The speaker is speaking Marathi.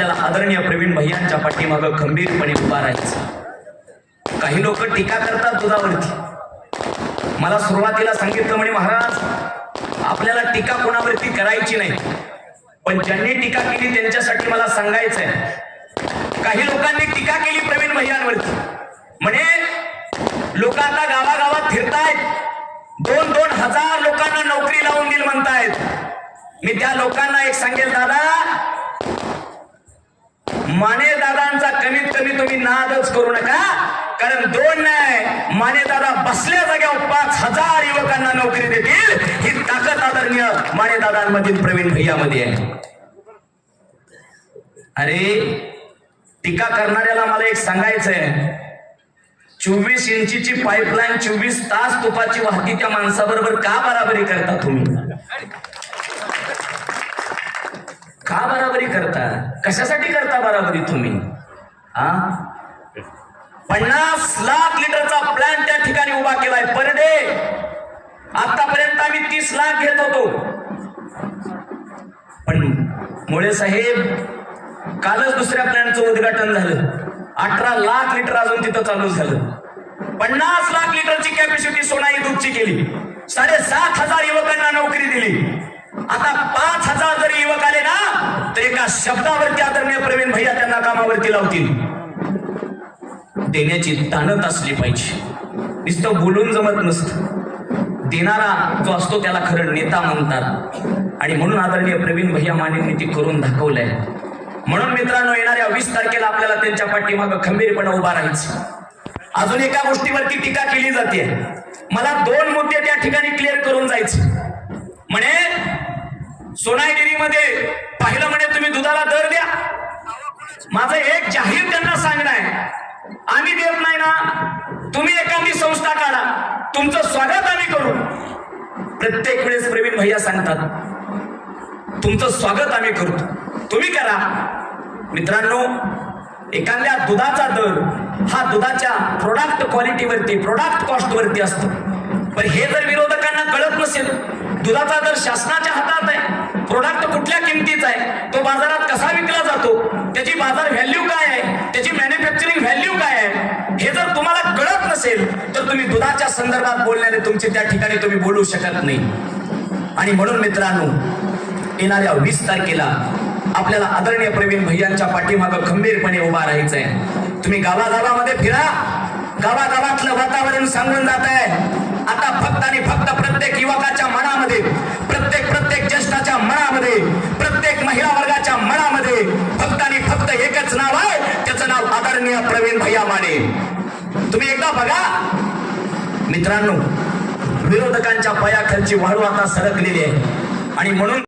आपल्याला आदरणीय प्रवीण भैयांच्या पाठीमागं खंबीरपणे उभा राहायचं. काही लोक टीका करतात दुधावरती. मला सुरुवातीला सांगितलं म्हणे महाराज आपल्याला टीका कोणावरती करायची नाही. पण ज्यांनी टीका केली त्यांच्यासाठी मला सांगायचंय. काही लोकांनी टीका केली प्रवीण भैयांवरती म्हणे लोक आता गावागावात फिरतायत. दोन दोन हजार लोकांना नोकरी लावून देईल म्हणतायत. मी त्या लोकांना एक सांगेल दादा माने दादांचा कमीत कमी तुम्ही नादच करू नका. कारण दोन नाही माने दादा बसल्या जाग्यावर पाच हजार युवकांना नोकरी देतील. ही ताकद आदरणीय माने दादांमधील प्रवीण भैयामध्ये आहे. अरे टीका करणाऱ्याला मला एक सांगायचंय. चोवीस इंचीची पाईपलाईन चोवीस तास तुपाची वाहती त्या माणसाबरोबर का बराबरी करता तुम्ही? बराबरी करता? कशासाठी करता बराबरी तुम्ही? हा? पन्नास लाख लिटरचा प्लॅन त्या ठिकाणी उभा केलाय. पर डे आतापर्यंत आम्ही तीस लाख घेत होतो. पण मुळे साहेब कालच दुसऱ्या प्लॅनचं उद्घाटन झालं. अठरा लाख लिटर अजून तिथं चालू झालं. पन्नास लाख लिटरची कॅपॅसिटी सोनाई दूधची केली. साडेसात हजार युवकांना नोकरी दिली. आता पाच हजार जरी युवक आले ना तर एका शब्दावरती आदरणीय प्रवीण भैया त्यांना कामावरती लावतील. देण्याची ताणत असली पाहिजे. नुसतं बोलून जमत नसतं. देणारा जो असतो त्याला खरं नेता म्हणतात. आणि म्हणून आदरणीय प्रवीण भैया मानेंनी ती करून दाखवलंय. म्हणून मित्रांनो येणाऱ्या वीस तारखेला आपल्याला त्यांच्या पाठीमागं खंबीरपणे उभा राहायचं अजून एका गोष्टीवरती टीका केली जाते. मला दोन मुद्दे त्या ठिकाणी क्लिअर करून जायचं. म्हणे सोनाई डेअरीमध्ये पाहिलं म्हणे तुम्ही दुधाला दर द्या. माझं एक जाहीर त्यांना सांगणं आहे. आम्ही देत नाही ना. तुम्ही एखादी संस्था काढा. तुमचं स्वागत आम्ही करू. प्रत्येक वेळेस प्रवीण भैया सांगतात तुमचं स्वागत आम्ही करतो. तुम्ही करा. मित्रांनो एखाद्या दुधाचा दर हा दुधाच्या प्रोडक्ट क्वालिटीवरती प्रोडक्ट कॉस्टवरती असतो. पण हे जर विरोधकांना कळत नसेल दुधाचा दर शासनाच्या हातात आहे. प्रोडक्ट कुठल्या किमतीचा आहे? तो बाजारात कसा विकला जातो? त्याची बाजार व्हॅल्यू काय आहे? त्याची मॅन्युफॅक्चरिंग व्हॅल्यू काय आहे? हे जर तुम्हाला कळत नसेल तर तुम्ही दुधाच्या संदर्भात बोलण्याने तुमचे त्या ठिकाणी तुम्ही बोलू शकत नाही. आणि म्हणून मित्रांनो येणाऱ्या वीस तारखेला आपल्याला आदरणीय प्रवीण भैयांच्या पाठीमागं खंबीरपणे उभा राहायचंय. तुम्ही गावागावामध्ये फिरा. गावागावातलं वातावरण सांगून जात आहे आता फक्त आणि फक्त प्रत्येक युवकाच्या तुम्ही एकदा बघा. मित्रांनो विरोधकांच्या पयाखालची वाळू आता सरकलेली आहे. आणि म्हणून